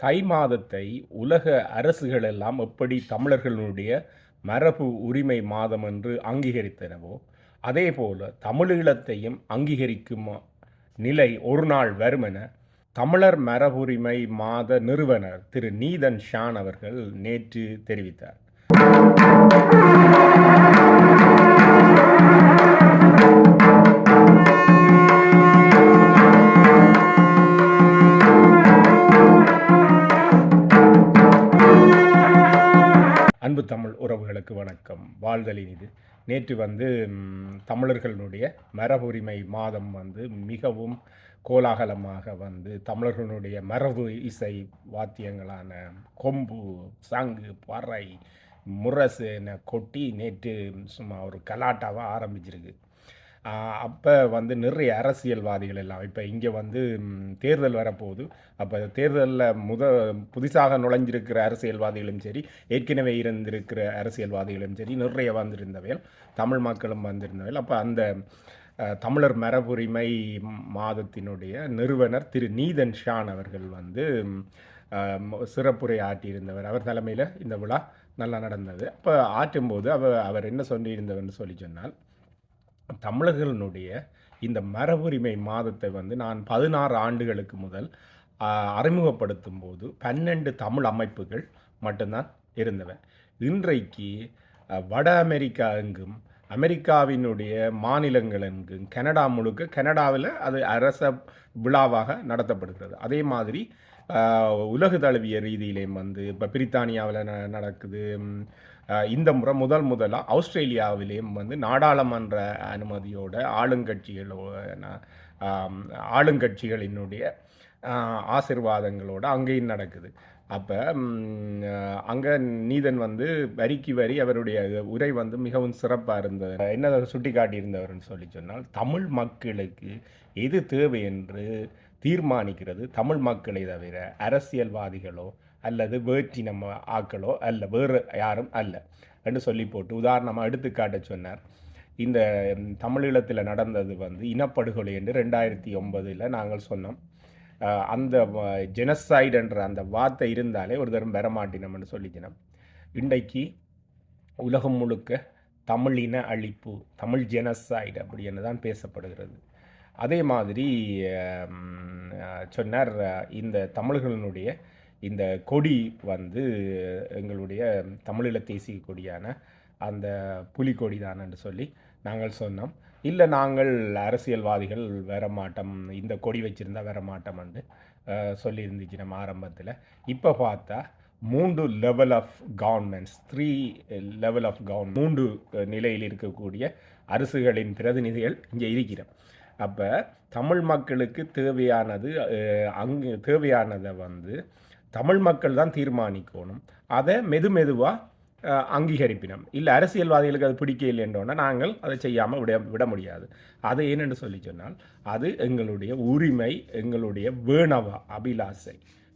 தை மாதத்தை உலக அரசுகள் எல்லாம் எப்படி தமிழர்களுடைய மரபு உரிமை மாதம் என்று அங்கீகரித்தனவோ அதே போல தமிழீழத்தையும் அங்கீகரிக்கும் நிலை ஒரு நாள் வருமென தமிழர் மரபுரிமை மாத நிறுவனர் திரு நீதன் ஷான் அவர்கள் நேற்று தெரிவித்தார். வாழ்தலின் இது. நேற்று வந்து தமிழர்களுடைய மரபுரிமை மாதம் வந்து மிகவும் கோலாகலமாக வந்து தமிழர்களுடைய மரபு இசை வாத்தியங்களான கொம்பு சங்கு பறை முரசு என கொட்டி நேற்று சும்மா ஒரு கலாட்டாவாக ஆரம்பிச்சிருக்கு. அப்போ வந்து நிறைய அரசியல்வாதிகள் எல்லாம் இப்போ இங்கே வந்து தேர்தல் வரப்போகுது. அப்போ தேர்தலில் முத புதுசாக நுழைஞ்சிருக்கிற அரசியல்வாதிகளும் சரி ஏற்கனவே இருந்திருக்கிற அரசியல்வாதிகளும் சரி நிறைய வந்திருந்தவையில் தமிழ் மக்களும் வந்திருந்தவையில் அப்போ அந்த தமிழர் மரபுரிமை மாதத்தினுடைய நிறுவனர் திரு நீதன் ஷான் அவர்கள் வந்து சிறப்புரை ஆற்றியிருந்தவர். அவர் தலைமையில் இந்த விழா நல்லா நடந்தது. அப்போ ஆற்றும்போது அவர் அவர் என்ன சொல்லியிருந்தவர்னு சொல்லி சொன்னால் தமிழர்களினுடைய இந்த மரபுரிமை மாதத்தை வந்து நான் பதினாறு ஆண்டுகளுக்கு முதல் அறிமுகப்படுத்தும் போது பன்னெண்டு தமிழ் அமைப்புகள் மட்டும்தான் இருந்தவை. இன்றைக்கு வட அமெரிக்கா எங்கும் அமெரிக்காவினுடைய மாநிலங்கள் எங்கும் கனடா முழுக்க கனடாவில் அது அரச விழாவாக நடத்தப்படுகிறது. அதே மாதிரி உலகு தழுவிய ரீதியிலேயும் வந்து இப்போ பிரித்தானியாவில் ந நடக்குது. இந்த முறை முதல் முதலாக ஆஸ்திரேலியாவிலேயும் வந்து நாடாளுமன்ற அனுமதியோட ஆளுங்கட்சிகளோட ஆளுங்கட்சிகளினுடைய ஆசிர்வாதங்களோட அங்கேயும் நடக்குது. அப்போ அங்கே நீதன் வந்து வரிக்கு வரி அவருடைய உரை வந்து மிகவும் சிறப்பாக இருந்தது. என்ன சுட்டி காட்டியிருந்தவர்னு சொல்லி சொன்னால் தமிழ் மக்களுக்கு எது தேவை என்று தீர்மானிக்கிறது தமிழ் மக்களை தவிர அரசியல்வாதிகளோ அல்லது வேற்றினம் ஆக்களோ அல்ல வேறு யாரும் அல்ல. என்று சொல்லி போட்டு உதாரணமாக எடுத்துக்காட்ட சொன்னார். இந்த தமிழீழத்தில் நடந்தது வந்து இனப்படுகொலை என்று ரெண்டாயிரத்தி ஒன்பதில் நாங்கள் சொன்னோம். அந்த ஜெனசைடு என்ற அந்த வார்த்தை இருந்தாலே ஒரு தரம் பெறமாட்டினம்னு சொல்லிச்சினோம் இன்றைக்கு உலகம் முழுக்க தமிழின அழிப்பு தமிழ் ஜெனசைடு அப்படின்னு தான் பேசப்படுகிறது. அதே மாதிரி சொன்னார் இந்த தமிழர்களினுடைய இந்த கொடி வந்து எங்களுடைய தமிழீழ தேசிய கொடியான அந்த புலிக்கொடி தானன்னு சொல்லி நாங்கள் சொன்னோம். இல்லை நாங்கள் அரசியல்வாதிகள் வர மாட்டோம் இந்த கொடி வச்சுருந்தா வர மாட்டோம்னு சொல்லியிருந்துச்சு நம்ம ஆரம்பத்தில். இப்போ பார்த்தா மூன்று level of governments three level of government மூன்று நிலையில் இருக்கக்கூடிய அரசுகளின் பிரதிநிதிகள் இங்கே இருக்கிறோம் அப்போ தமிழ் மக்களுக்கு தேவையானது அங்கு தேவையானதை வந்து தமிழ் மக்கள் தான் தீர்மானிக்கணும். அதை மெது மெதுவாக அங்கீகரிப்பினம். இல்லை அரசியல்வாதிகளுக்கு அது பிடிக்க இல்லைன்றோன்னா நாங்கள் அதை செய்யாமல் விட விட முடியாது. அது ஏனென்று சொல்லி சொன்னால் அது எங்களுடைய உரிமை எங்களுடைய வேணவா அபிலாசை.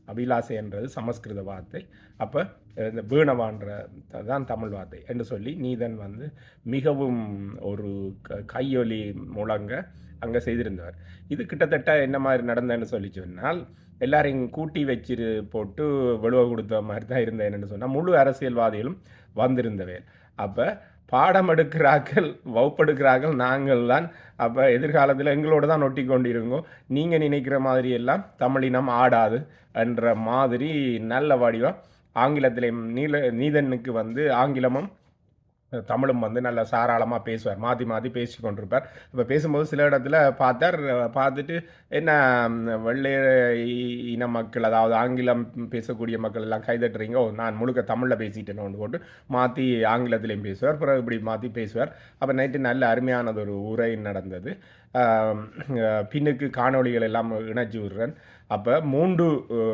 அபிலாசை என்றது சமஸ்கிருத வார்த்தை. அப்போ இந்த வீணவான்ற தான் தமிழ் வார்த்தை என்று சொல்லி நீதன் வந்து மிகவும் ஒரு க- கையொலி முழங்க அங்கே செய்திருந்தவர் இது கிட்டத்தட்ட என்ன மாதிரி நடந்தேன்னு சொல்லி சொன்னால் எல்லாரையும் கூட்டி வச்சிரு போட்டு விழுவ கொடுத்த மாதிரி தான் இருந்தேன்னு சொன்னால் முழு அரசியல்வாதிகளும் வந்திருந்தவர் அப்போ பாடம் எடுக்கிறார்கள் வகுப்பெடுக்கிறார்கள் நாங்கள் தான் அப்போ எதிர்காலத்தில் எங்களோடு தான் ஒட்டி கொண்டிருக்கோம் நீங்கள் நினைக்கிற மாதிரி எல்லாம் தமிழினம் ஆடாது என்ற மாதிரி நல்ல வடிவம் ஆங்கிலத்திலையும் நீல நீதனுக்கு வந்து ஆங்கிலமும் தமிழும் வந்து நல்லா சாராளமாக பேசுவார். மாற்றி மாற்றி பேசி கொண்டிருப்பார். இப்போ பேசும்போது சில இடத்துல பார்த்தார் பார்த்துட்டு என்ன வெள்ளை இ- இன மக்கள் அதாவது ஆங்கிலம் பேசக்கூடிய மக்கள் எல்லாம் கைதட்டுறீங்க ஓ நான் முழுக்க தமிழில் பேசிட்டேன்னு போட்டு மாற்றி ஆங்கிலத்திலையும் பேசுவார் பிறகு இப்படி மாற்றி பேசுவார். அப்போ நைட்டு நல்ல அருமையானது ஒரு உரை நடந்தது. பின்னுக்கு காணொளிகள் எல்லாம் இணைச்சி விடுறேன். அப்போ மூன்று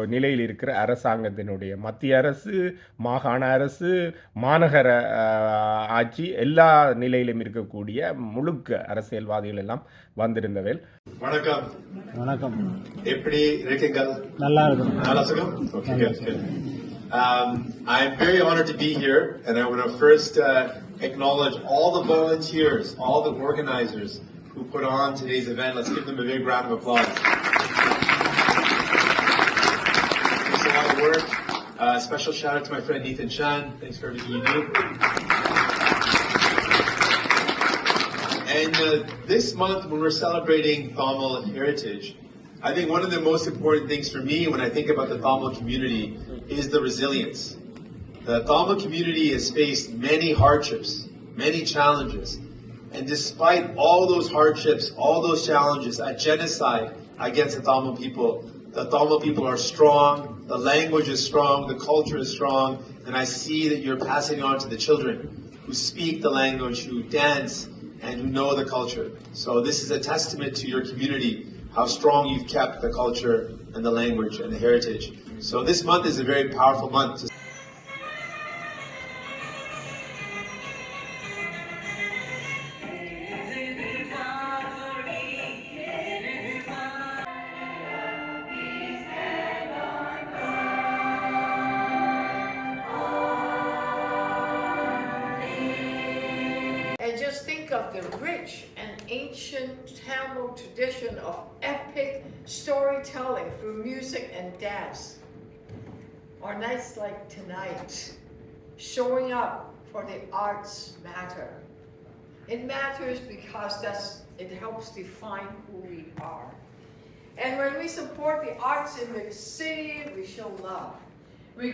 நிலையில் இருக்கிற அரசாங்கத்தினுடைய மத்திய அரசு மாகாண அரசு மாநகர ஆட்சி எல்லா நிலையிலும் இருக்கக்கூடிய முழுக்க அரசியல்வாதிகள் எல்லாம் வந்திருந்தவேல் வணக்கம். வணக்கம். எப்படி இருக்கீங்கள் நல்லா இருக்கும். நல்லா சுகம்? Good. Um, I'm very honored to be here, and I want to first uh, acknowledge all the volunteers, all the organizers who put on today's event. Let's give them a big round of applause. There's a lot of work. Uh, special shout out to my friend Ethan Chan. Thanks for everything you do. And uh, this month, when we're celebrating Tamil heritage, I think one of the most important things for me when I think about the Tamil community is the resilience. The Tamil community has faced many hardships, many challenges. And despite all those hardships, all those challenges, a genocide against the Tamil people, the Tamil people are strong, the language is strong, the culture is strong, and I see that you're passing on to the children who speak the language, who dance, and who know the culture. So this is a testament to your community, how strong you've kept the culture and the language and the heritage. So this month is a very powerful month the rich and ancient Tamil tradition of epic storytelling through music and dance. Or nights like tonight, showing up for the arts matter. It matters because that's it helps define who we are. And when we support the arts in the city, we show love. We